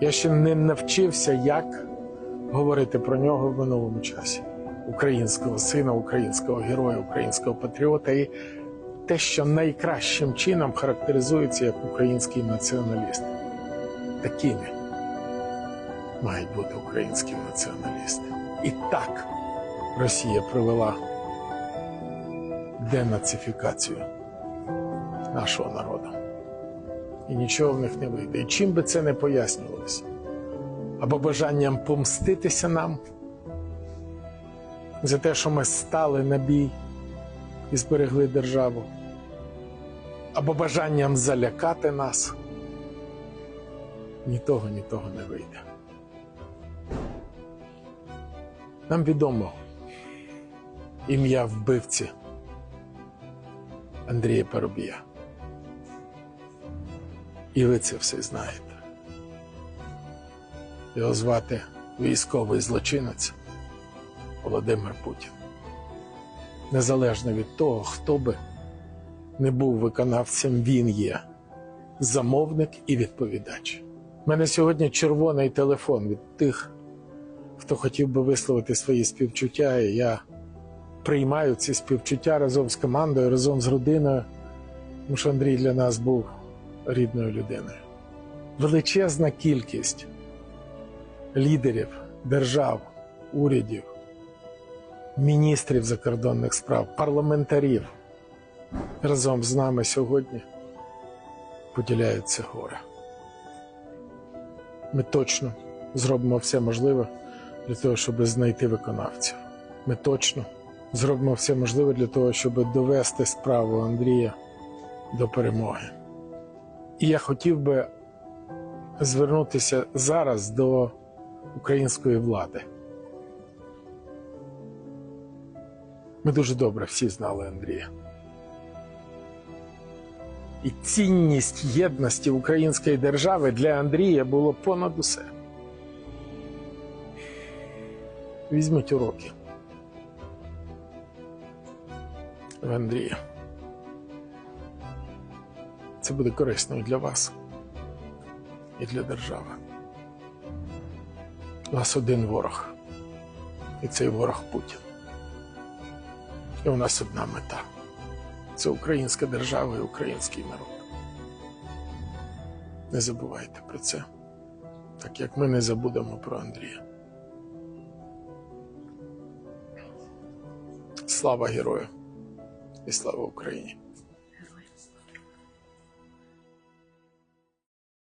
Я ще не навчився, як говорити про нього в минулому часі. Українського сина, українського героя, українського патріота і те, що найкращим чином характеризується як український націоналіст. Такими мають бути українські націоналісти. І так Росія провела денацифікацію нашого народу. І нічого в них не вийде. І чим би це не пояснювалося? Або бажанням помститися нам за те, що ми стали на бій і зберегли державу, або бажанням залякати нас. Ні того, ні того не вийде. Нам відомо ім'я вбивці Андрія Парубія. І ви це все знаєте. Його звати військовий злочинець Володимир Путін. Незалежно від того, хто би не був виконавцем, він є замовник і відповідач. У мене сьогодні червоний телефон від тих, хто хотів би висловити свої співчуття, і я приймаю ці співчуття разом з командою, разом з родиною, тому що Андрій для нас був рідною людиною. Величезна кількість лідерів, держав, урядів, міністрів закордонних справ, парламентарів разом з нами сьогодні поділяють це горе. Ми точно зробимо все можливе для того, щоб знайти виконавця. Ми точно зробимо все можливе для того, щоб довести справу Андрія до перемоги. І я хотів би звернутися зараз до української влади. Ми дуже добре всі знали Андрія. І цінність єдності української держави для Андрія було понад усе. Візьміть уроки. В Андрія. Це буде корисно і для вас, і для держави. У нас один ворог. І цей ворог Путін. І у нас одна мета це українська держава і український народ. Не забувайте про це, так як ми не забудемо про Андрія. Слава герою і слава Україні!